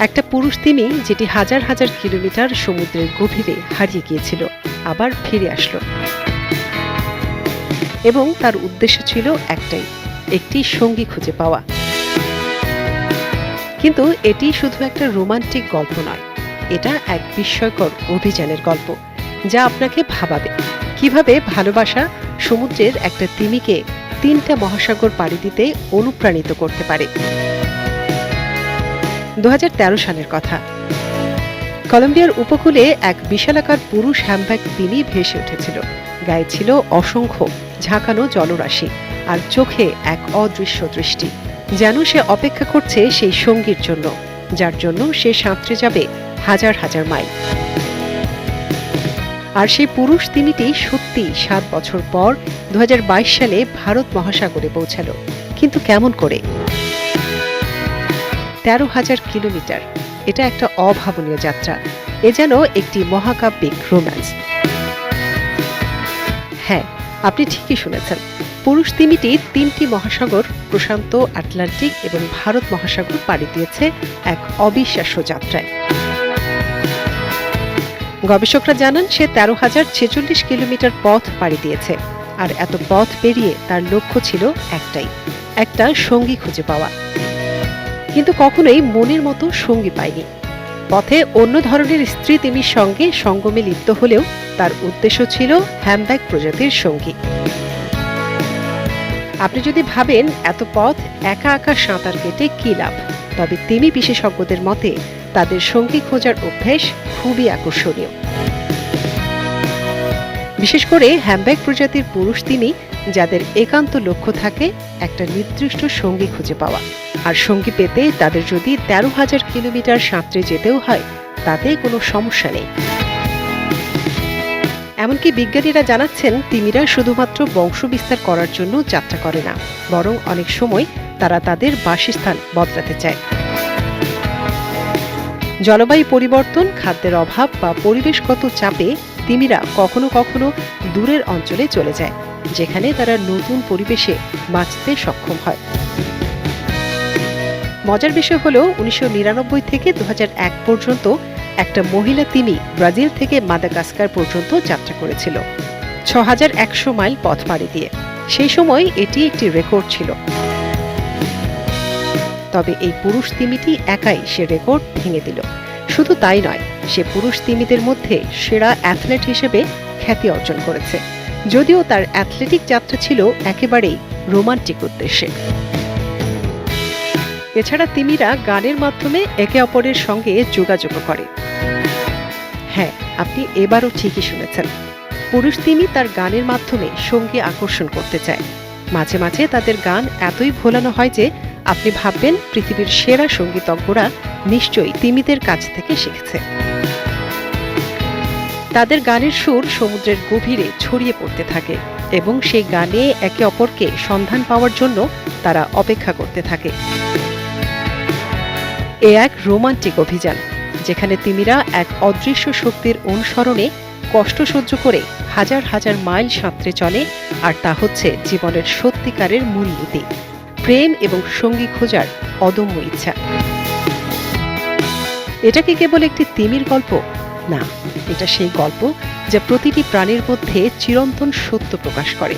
একটা পুরুষ তিমি যেটি হাজার হাজার কিলোমিটার সমুদ্রের গভীরে হারিয়ে গিয়েছিল, আবার ফিরে আসলো। এবং তার উদ্দেশ্য ছিল একটাই, একটি সঙ্গী খুঁজে পাওয়া। কিন্তু এটি শুধু একটা রোমান্টিক গল্প নয়, এটা এক বিস্ময়কর অভিযানের গল্প, যা আপনাকে ভাবাবে কীভাবে ভালোবাসা সমুদ্রের একটা তিমিকে তিনটা মহাসাগর পাড়ি দিতে অনুপ্রাণিত করতে পারে। দু হাজার তেরো সালের কথা। কলম্বিয়ার উপকূলে এক বিশালাকার পুরুষ হ্যামব্যাগ তিনি ভেসে উঠেছিল। গায়ে ছিল অসংখ্য ঝাঁকানো জলরাশি আর চোখে এক অদৃশ্য দৃষ্টি, যেন সে অপেক্ষা করছে সেই সঙ্গীর জন্য, যার জন্য সে সাঁতরে যাবে হাজার হাজার মাইল। আর সেই পুরুষ তিমিটি সত্যি সাত বছর পর দু হাজার বাইশ সালে ভারত মহাসাগরে পৌঁছালো। কিন্তু কেমন করে? তেরো হাজার কিলোমিটার। এটা একটা অভাবনীয় যাত্রা। এ যেন একটি মহাকাব্যিক রোম্যান্স হ্যাঁ আপনি ঠিকই শুনেছেন। পুরুষ তিমিটি তিনটি মহাসাগর, প্রশান্ত, আটলান্টিক এবং ভারত মহাসাগর পাড়ি দিয়েছে এক অবিশ্বাস্য যাত্রায়। গবেষকরা জানান, সে তেরো হাজার ছেচল্লিশ কিলোমিটার পথ পাড়ি দিয়েছে। আর এত পথ পেরিয়ে তার লক্ষ্য ছিল একটাই, একটা সঙ্গী খুঁজে পাওয়া। কিন্তু কখনোই মনের মতো সঙ্গী পায়নি। পথে অন্য ধরনের স্ত্রী তিমির সঙ্গে সঙ্গমে লিপ্ত হলেও তার উদ্দেশ্য ছিল হ্যামব্যাগ প্রজাতির সঙ্গী। আপনি যদি ভাবেন এত পথ একা একা সাঁতার কেটে কি লাভ, তবে তিমি বিশেষজ্ঞদের মতে তাদের সঙ্গী খোঁজার অভ্যেস খুবই আকর্ষণীয়। বিশেষ করে হ্যামব্যাগ প্রজাতির পুরুষ তিনি যাদের একান্ত লক্ষ্য থাকে একটা নির্দিষ্ট সঙ্গী খুঁজে পাওয়া। আর সঙ্গী পেতে তাদের যদি তেরো হাজার কিলোমিটার সাঁতরে যেতেও হয়, তাতে কোনো সমস্যা নেই। এমনকি বিজ্ঞানীরা জানাচ্ছেন, তিমিরা শুধুমাত্র বংশ বিস্তার করার জন্য যাত্রা করে না, বরং অনেক সময় তারা তাদের বাসস্থান বদলাতে চায়। জলবায়ু পরিবর্তন, খাদ্যের অভাব বা পরিবেশগত চাপে তিমিরা কখনো কখনো দূরের অঞ্চলে চলে যায়, যেখানে তারা নতুন পরিবেশে বাঁচতে সক্ষম হয়। মজার বিষয় হলো উনিশশো নিরানব্বই থেকে দু হাজার এক পর্যন্ত একটা মহিলা তিমি ব্রাজিল থেকে মাদাগাস্কার পর্যন্ত যাত্রা করেছিল। ছ হাজার একশো মাইল পথ পাড়ি দিয়ে। সেই সময় এটি একটি রেকর্ড ছিল। তবে এই পুরুষ তিমিটি একাই সে রেকর্ড ভেঙে দিল। শুধু তাই নয়, সে পুরুষ তিমিদের মধ্যে সেরা অ্যাথলেট হিসেবে খ্যাতি অর্জন করেছে। যদিও তার অ্যাথলেটিক যাত্রা ছিল একেবারেই রোমান্টিক উদ্দেশ্যে। এছাড়া তিমিরা গানের মাধ্যমে একে অপরের সঙ্গে যোগাযোগ করে। হ্যাঁ আপনি এবারও ঠিকই শুনেছেন। পুরুষ তিমি তার গানের মাধ্যমে সঙ্গী আকর্ষণ করতে চায়। মাঝে মাঝে তাদের গান এতই ভোলানো হয় যে, আপনি ভাববেন পৃথিবীর সেরা সঙ্গীতজ্ঞরা নিশ্চয়ই তিমিদের কাছ থেকে শিখছে। তাদের গানের সুর সমুদ্রের গভীরে ছড়িয়ে পড়তে থাকে এবং সেই গানে একে অপরকে সন্ধান পাওয়ার জন্য তারা অপেক্ষা করতে থাকে। এ এক রোমান্টিক অভিযান, যেখানে তিমিরা এক অদৃশ্য শক্তির অনুসরণে কষ্ট সহ্য করে হাজার হাজার মাইল সাঁতরে চলে আর তা হচ্ছে জীবনের সত্যিকারের মূলনীতি, প্রেম এবং সঙ্গী খোঁজার অদম্য ইচ্ছা। এটা কি কেবল একটি তিমির গল্প? না, এটা সেই গল্প যা প্রতিটি প্রাণীর মধ্যে চিরন্তন সত্য প্রকাশ করে।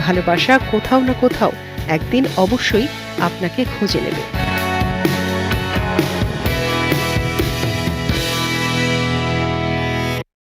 ভালোবাসা কোথাও না কোথাও একদিন অবশ্যই আপনাকে খুঁজে নেবে।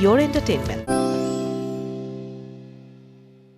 your entertainment.